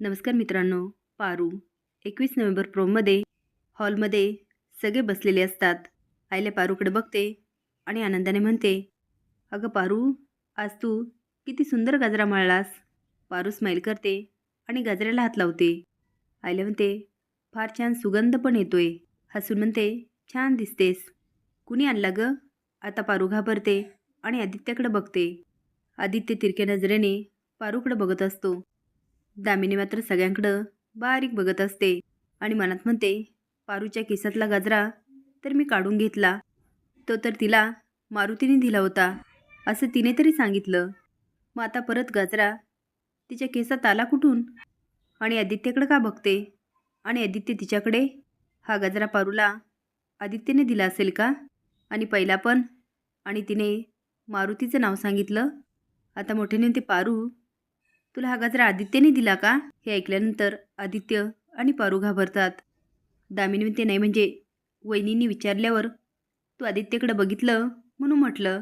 नमस्कार मित्रांनो पारू. एकवीस नोव्हेंबर प्रोमध्ये हॉलमध्ये सगळे बसलेले असतात. आईला पारूकडे बघते आणि आनंदाने म्हणते अगं पारू आज तू किती सुंदर गाजरा मळलास. पारू स्माईल करते आणि गाजऱ्याला हात लावते. आईला म्हणते फार छान सुगंध पण येतोय. हसून म्हणते छान दिसतेस. कुणी आणला गं? आता पारू घाबरते आणि आदित्याकडे बघते. आदित्य तिरक्या नजरेने पारूकडे बघत असतो. दामिनी मात्र सगळ्यांकडं बारीक बघत असते आणि मनात म्हणते पारूच्या केसातला गाजरा तर मी काढून घेतला. तो तर तिला मारुतीने दिला होता असं तिने तरी सांगितलं. मग आता परत गाजरा? तिच्या केसात आला कुठून? आणि आदित्यकडं का बघते? आणि आदित्य तिच्याकडे? हा गजरा पारूला आदित्यने दिला असेल का? आणि पहिला पण. आणि तिने मारुतीचं नाव सांगितलं. आता मोठ्याने ते पारू तुला हा गजरा आदित्यने दिला का? हे ऐकल्यानंतर आदित्य आणि पारू घाबरतात. दामिनी म्हणते नाही म्हणजे वहिनींनी विचारल्यावर तू आदित्यकडं बघितलं म्हणून म्हटलं.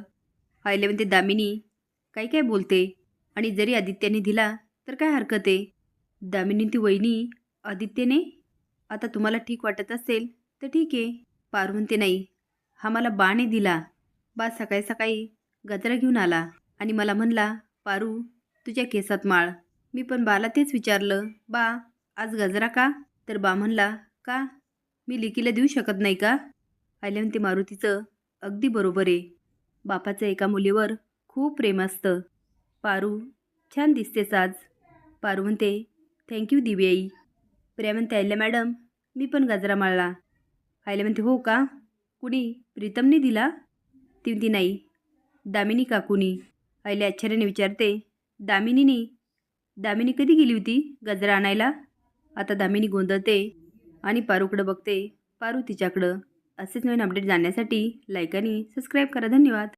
आयले म्हणते दामिनी काय काय बोलते? आणि जरी आदित्याने दिला तर काय हरकत आहे? दामिनी ती वहिनी आदित्यने? आता तुम्हाला ठीक वाटत असेल तर ठीक आहे. पारू म्हणते नाही हा मला बाने दिला. बा सकाळी सकाळी गजरा घेऊन आला आणि मला म्हणला पारू तुझ्या केसात माळ. मी पण बाला तेच विचारलं बा आज गजरा का? तर बा म्हणला का? मी लिकीला देऊ शकत नाही का? आल्या म्हणते मारुतीचं अगदी बरोबर आहे. बापाचं एका मुलीवर खूप प्रेम असतं. पारू छान दिसतेस आज. पारू म्हणते थँक्यू दिव्याई. आई प्रिया म्हणते आयल्या मॅडम मी पण गजरा माळला. आयल्या म्हणते हो का? कुणी? प्रीतमने दिला? ती म्हणती नाही. दामिनी काकूनी आईला आश्चर्याने विचारते दामिनीनी दामिनी कधी गेली होती गजरा आणायला? आता दामिनी गोंधळते आणि पारूकडं बघते पारू तिच्याकडं. असेच नवीन अपडेट जाण्यासाठी लाईक आणि सबस्क्राईब करा. धन्यवाद.